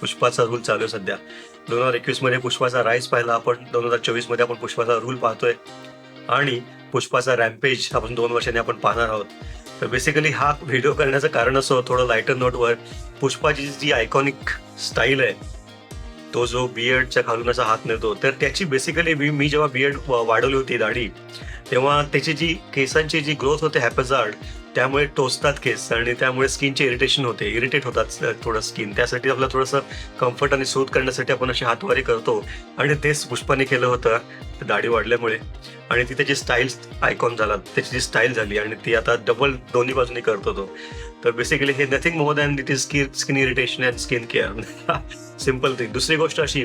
पुष्पाचा rule चालू आहे सध्या. दोन हजार एकवीसमध्ये पुष्पाचा राईज पाहिला आपण दोन हजार चोवीसमध्ये आपण पुष्पाचा रूल पाहतोय. आणि पुष्पाचा रॅम्पेज आपण दोन वर्षांनी आपण पाहणार आहोत. तर बेसिकली हा व्हिडिओ करण्याचं कारण असं थोडं लायटर नोटवर पुष्पाची जी आयकॉनिक स्टाईल आहे तो जो बियर्डच्या खालून असा हात नेतो तर त्याची बेसिकली मी मी जेव्हा बियर्ड वाढवली होती दाढी तेव्हा त्याची जी केसांची जी ग्रोथ होते हॅपझार्ड त्यामुळे टोचतात केस आणि त्यामुळे स्किनचे इरिटेशन होते. इरिटेट होतात थोडं स्किन. त्यासाठी आपलं थोडंसं कम्फर्ट आणि सूट करण्यासाठी आपण अशी हातवारी करतो. आणि तेच पुष्पाने केलं होतं दाढी वाढल्यामुळे. आणि ती त्याची स्टाईल आयकॉन झाला त्याची जी स्टाईल झाली आणि ती आता डबल दोन्ही बाजूनी करतो तो तर बेसिकली हे nothing more than it is skin skin irritation and skin care simple thing दुसरी गोष्ट अशी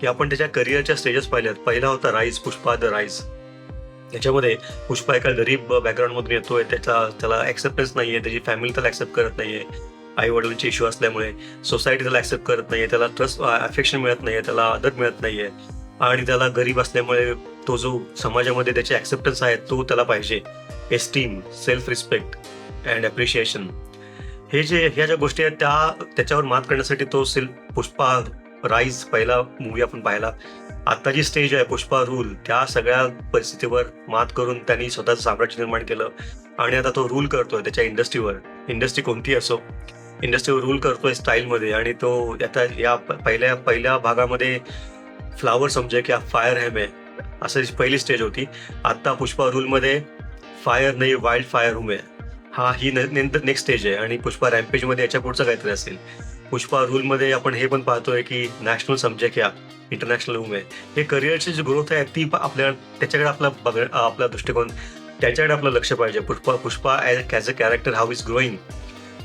की आपण त्याच्या करिअरच्या स्टेजेस पाहिल्यात. पहिला होता राईज पुष्पा द राईज याच्यामध्ये पुष्पा एका गरीब बॅकग्राऊंडमधून येतोय त्याचा त्याला ऍक्सेप्टन्स नाहीये त्याची फॅमिली त्याला ऍक्सेप्ट करत नाहीये. आई वडिलांचे इश्यू असल्यामुळे सोसायटी त्याला ऍक्सेप्ट करत नाहीये त्याला ट्रस्ट अफेक्शन मिळत नाहीये त्याला आदर मिळत नाहीये. आणि त्याला गरीब असल्यामुळे तो जो समाजामध्ये त्याचे ऍक्सेप्टन्स आहे तो त्याला पाहिजे. Esteem self respect and appreciation हे जे ह्या ज्या गोष्टी आहेत त्या त्याच्यावर मात करण्यासाठी तो सेल्फ पुष्पा राईज पहिला मूवी आपण पाहिला. आता जी स्टेज आहे पुष्पा रूल त्या सगळ्या परिस्थितीवर मात करून त्यांनी स्वतःचं साम्राज्य निर्माण केलं. आणि आता तो रूल करतोय त्याच्या इंडस्ट्रीवर इंडस्ट्री कोणती असो इंडस्ट्रीवर रूल करतोय स्टाईलमध्ये आणि तो आता या पहिल्या पहिल्या भागामध्ये फ्लावर समजे की फायर हॅम आहे. असं पहिली स्टेज होती. आता पुष्पा रूलमध्ये फायर नाही वाईल्ड फायर रूम आहे. हा ही नंतर नेक्स्ट स्टेज आहे. आणि पुष्पा रॅम्पेजमध्ये याच्या पुढचं काहीतरी असेल. पुष्पा रूलमध्ये आपण हे पण पाहतोय की नॅशनल सब्जेक्ट या इंटरनॅशनल वुमेन आहे. हे करिअरची जी ग्रोथ आहे ती आपल्या त्याच्याकडे आपला बघ आपला दृष्टिकोन त्याच्याकडे आपलं लक्ष पाहिजे. Pushpa Pushpa as a character how is growing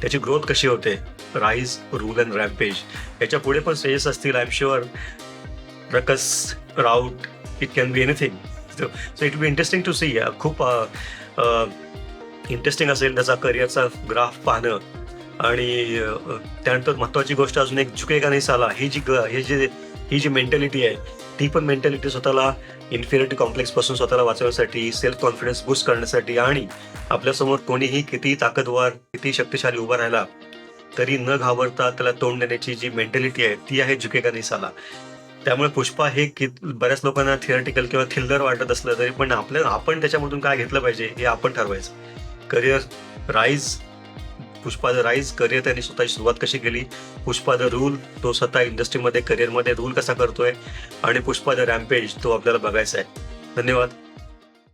त्याची ग्रोथ कशी होते? राईज रूल अँड रॅम्पेज याच्यापुढे पण स्टेजेस असतील I am sure ruckus route it can be anything so it be interesting to see खूप इंटरेस्टिंग असेल त्याचा करिअरचा ग्राफ पाहणं. आणि त्यानंतर महत्वाची गोष्ट अजून एक झुके का नाही साला ही जी हे जी ही जी मेंटॅलिटी आहे ती पण मेंटॅलिटी स्वतःला इन्फिरिटी कॉम्प्लेक्सपासून स्वतःला वाचवण्यासाठी सेल्फ कॉन्फिडन्स बूस्ट करण्यासाठी आणि आपल्यासमोर कोणीही किती ताकदवार किती शक्तिशाली उभा राहिला तरी न घाबरता त्याला तोंड देण्याची जी मेंटॅलिटी आहे ती आहे झुके का नाही साला. त्यामुळे पुष्पा हे कि बऱ्याच लोकांना थिअरिटिकल किंवा थिल्लर वाटत असलं तरी पण आपल्या आपण त्याच्यामधून काय घेतलं पाहिजे हे आपण ठरवायचं. Career rise Pushpa the rise career त्यांनी स्वतःची सुरुवात कशी केली? पुष्पा द रूल तो स्वतः इंडस्ट्रीमध्ये करिअरमध्ये रूल कसा करतोय? आणि पुष्पा द रॅम्पेज तो आपल्याला बघायचा आहे. धन्यवाद.